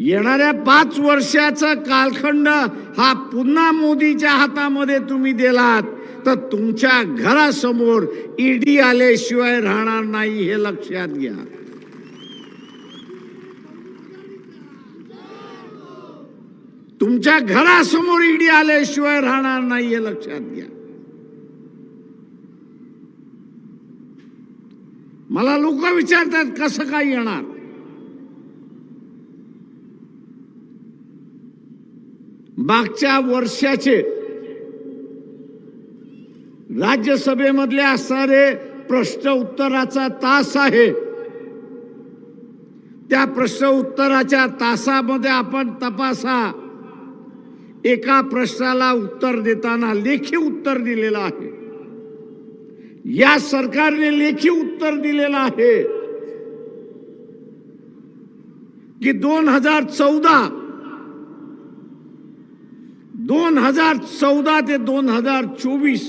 येणाऱ्या पाच वर्षाचा कालखंड हा पुन्हा मोदीच्या हातामध्ये तुम्ही दिलात तर तुमच्या घरासमोर ईडी आल्याशिवाय राहणार नाही हे लक्षात घ्या. तुमच्या घरासमोर ईडी आल्याशिवाय राहणार नाही हे लक्षात घ्या. मला लोक विचारतात कसं काय येणार? मागच्या वर्षाचे राज्यसभेमधले असणारे प्रश्न उत्तराचा तास आहे. त्या प्रश्न उत्तराच्या तासामध्ये आपण तपासा. एका प्रश्नाला उत्तर देताना लेखी उत्तर दिलेलं आहे. या सरकारने लेखी उत्तर दिलेलं आहे. की दोन हजार चौदा दोन हजार चौदा ते दोन हजार चोवीस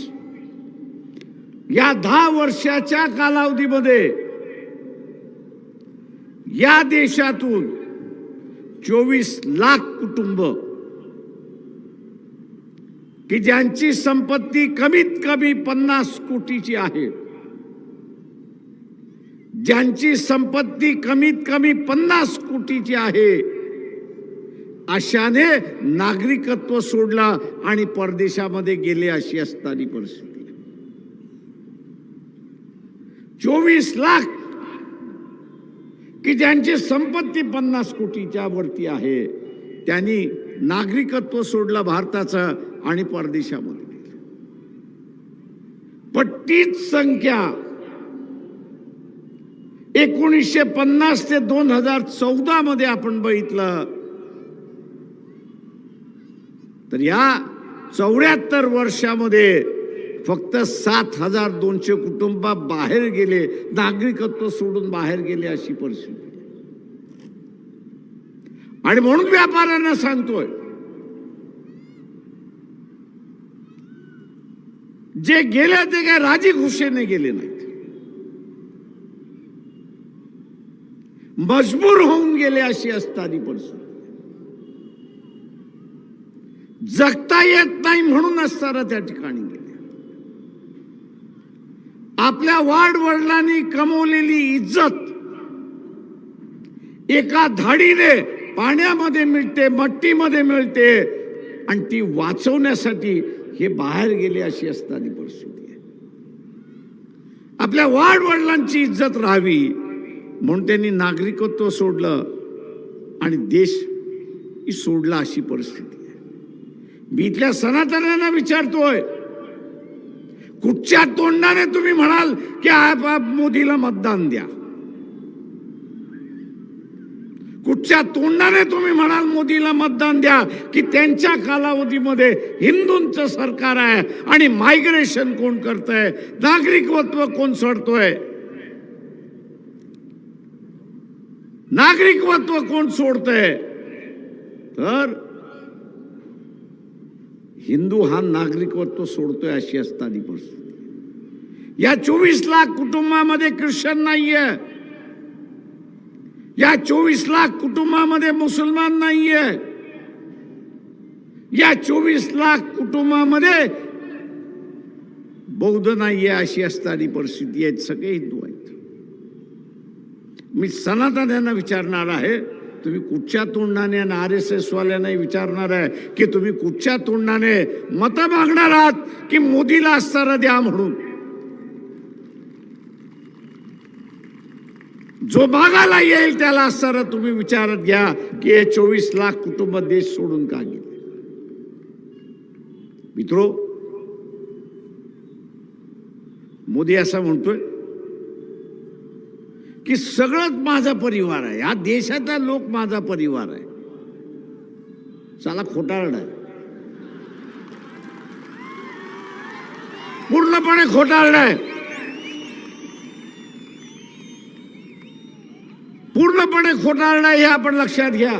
या दहा वर्षाच्या कालावधीमध्ये या देशातून चोवीस लाख कुटुंब की ज्यांची संपत्ती कमीत कमी पन्नास कोटीची आहे ज्यांची संपत्ती कमीत कमी पन्नास कोटीची आहे अशाने नागरिकत्व सोडला आणि परदेशामध्ये गेले अशी असताना परिस्थिती. चोवीस लाख की ज्यांची संपत्ती पन्नास कोटीच्या वरती आहे त्यांनी नागरिकत्व सोडलं भारताचं आणि परदेशामध्ये पट्टीच संख्या एकोणीसशे पन्नास ते दोन हजार चौदा मध्ये आपण बघितलं तर या चौऱ्याहत्तर वर्षामध्ये फक्त सात हजार दोनशे कुटुंबा बाहेर गेले नागरिकत्व सोडून बाहेर गेले अशी परिस्थिती. आणि म्हणून व्यापाऱ्यांना सांगतोय जे गेले ते काय राजी खुशीने गेले नाहीत. मजबूर होऊन गेले अशी असताना परिस्थिती. जगता येत नाही म्हणून असताना त्या ठिकाणी गेले. आपल्या वाढ वडिलांनी कमवलेली इज्जत एका धाडीने पाण्यामध्ये मिळते मट्टीमध्ये मिळते आणि ती वाचवण्यासाठी हे बाहेर गेले अशी असताना परिस्थिती आहे. आपल्या वाढ वडिलांची इज्जत राहावी म्हणून त्यांनी नागरिकत्व सोडलं आणि देश सोडला अशी परिस्थिती. मी इथल्या सनातनांना विचारतोय. कुठच्या तोंडाने तुम्ही म्हणाल की आप- आप मोदीला मतदान द्या? कुठच्या तोंडाने तुम्ही म्हणाल मोदीला मतदान द्या की त्यांच्या कालावधीमध्ये हिंदूंचं सरकार आहे आणि मायग्रेशन कोण करतंय? नागरिकत्व कोण सोडतोय? नागरिकत्व कोण सोडतंय? तर हिंदू हा नागरिकत्व सोडतोय अशी असताना परिस्थिती. या चोवीस लाख कुटुंबामध्ये ख्रिश्चन नाहीये. या चोवीस लाख कुटुंबामध्ये मुसलमान नाहीये. या चोवीस लाख कुटुंबामध्ये बौद्ध नाहीये अशी असताना परिस्थिती आहेत सगळे हिंदू आहेत. मी सनातन यांना विचारणार आहे. तुम्ही कुठच्या तोंडाने आणि आर एस एस वाल्यांनाही विचारणार आहे की तुम्ही कुठच्या तोंडाने मतं मागणार आहात की मोदीला असताना द्या म्हणून? जो मागायला येईल त्याला असताना तुम्ही विचारत घ्या की हे चोवीस लाख कुटुंब देश सोडून का गेले? मित्रो मोदी असं म्हणतोय की सगळंच माझा परिवार आहे. या देशाचा लोक माझा परिवार आहे. चला खोटारड आहे. पूर्णपणे खोटारड आहे. पूर्णपणे खोटारड आहे हे आपण लक्षात घ्या.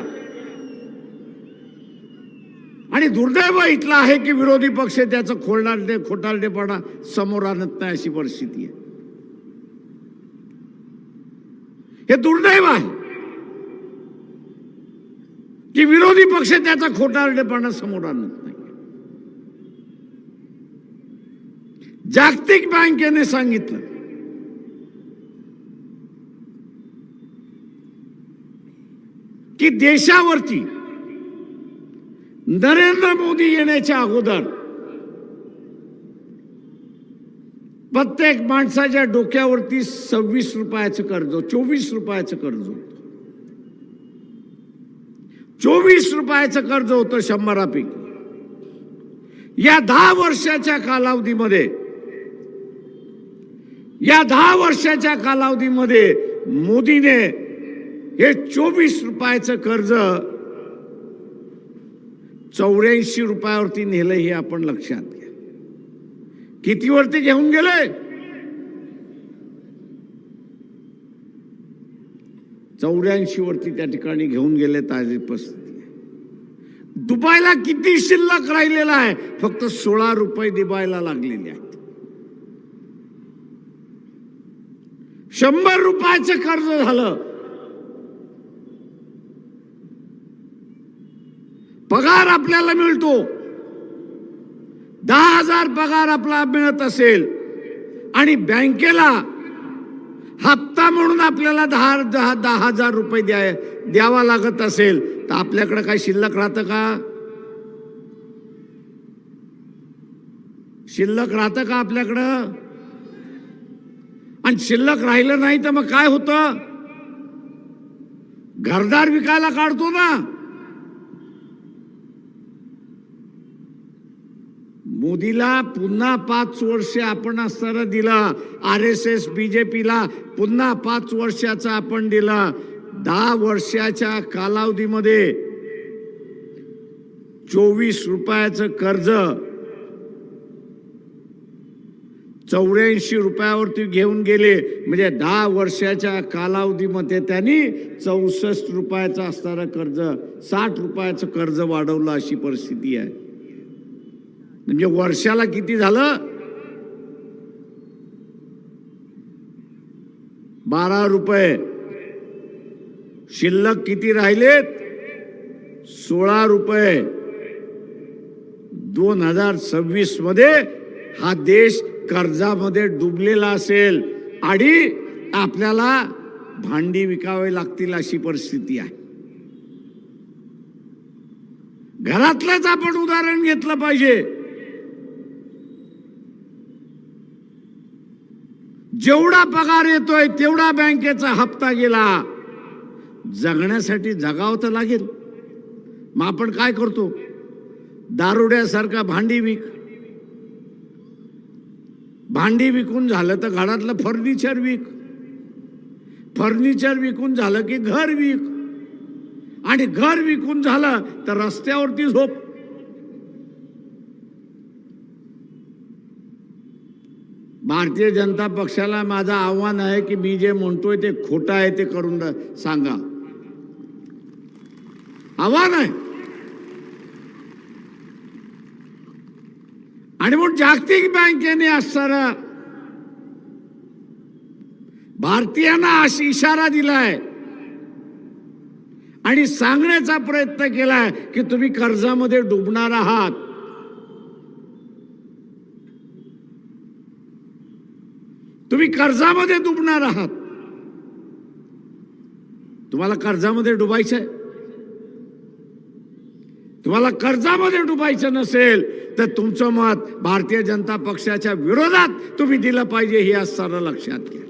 आणि दुर्दैव इथला आहे की विरोधी पक्ष त्याचं खोलणार खोटारडेपणा समोर आणत नाही अशी परिस्थिती आहे. हे दुर्दैव आहे की विरोधी पक्ष त्याचा खोटारडेपणा समोर आणत नाही. जागतिक बँकेने सांगितलं. की देशावरती नरेंद्र मोदी येण्याच्या अगोदर प्रत्येक माणसाच्या डोक्यावरती सव्वीस रुपयाचं कर्ज चोवीस रुपयाचं कर्ज होतं. चोवीस रुपयाचं कर्ज होतं शंभरापैकी या दहा वर्षाच्या कालावधीमध्ये या दहा वर्षाच्या कालावधीमध्ये मोदीने हे चोवीस रुपयाचं कर्ज चौऱ्याऐंशी रुपयावरती नेलं हे आपण लक्षात घ्या. कितीवरती घेऊन गेले? चौऱ्याऐंशी वरती त्या ठिकाणी घेऊन गेले ताजी परिस्थिती दुबायला किती शिल्लक राहिलेला आहे? फक्त सोळा रुपये दिबायला लागलेले आहेत. शंभर रुपयाचं कर्ज झालं. पगार आपल्याला मिळतो. दहा हजार पगार आपला मिळत असेल आणि बँकेला हप्ता म्हणून आपल्याला दहा दहा दहा हजार रुपये द्या द्यावा लागत असेल तर आपल्याकडे काय शिल्लक राहतं का? शिल्लक राहतं का आपल्याकडं? आणि शिल्लक राहिलं नाही तर मग काय होतं? घरदार विकायला काढतो ना. मोदीला पुन्हा पाच वर्ष आपण असताना दिला. R S S B J पीला पुन्हा पाच वर्षाचा आपण दिला. दहा वर्षाच्या कालावधीमध्ये चोवीस रुपयाचं कर्ज चौऱ्याऐंशी रुपयावरती घेऊन गेले. म्हणजे दहा वर्षाच्या कालावधीमध्ये त्यांनी चौसष्ट रुपयाचं असणारं कर्ज साठ रुपयाचं कर्ज वाढवलं अशी परिस्थिती आहे. म्हणजे वर्षाला किती झालं? बारा रुपये. शिल्लक किती राहिलेत? सोळा रुपये. दोन हजार सव्वीसमध्ये हा देश कर्जामध्ये डुबलेला असेल. आणि आपल्याला भांडी विकावे लागतील अशी परिस्थिती आहे. घरातलंच आपण उदाहरण घेतलं पाहिजे. जेवढा पगार येतोय तेवढा बँकेचा हप्ता गेला. जगण्यासाठी जगावं तर लागेल. मग आपण काय करतो? दारुड्यासारखा भांडी विक. भांडी विकून झालं तर घरातलं फर्निचर विक. फर्निचर विकून झालं की घर विक. आणि घर विकून झालं तर रस्त्यावरती झोप. भारतीय जनता पक्षाला माझं आव्हान आहे की मी जे म्हणतोय ते खोटं आहे ते करून सांगा. आव्हान आहे. आणि म्हणून जागतिक बँकेने असणारा भारतीयांना अशी इशारा दिलाय. आणि सांगण्याचा प्रयत्न केलाय की तुम्ही कर्जामध्ये डुबणार आहात तुम्ही कर्जामध्ये डुबणार आहात. तुम्हाला कर्जामध्ये डुबायचं आहे तुम्हाला कर्जामध्ये डुबायचं नसेल तर तुमचं मत भारतीय जनता पक्षाच्या विरोधात तुम्ही दिलं पाहिजे हे असताना लक्षात घ्या.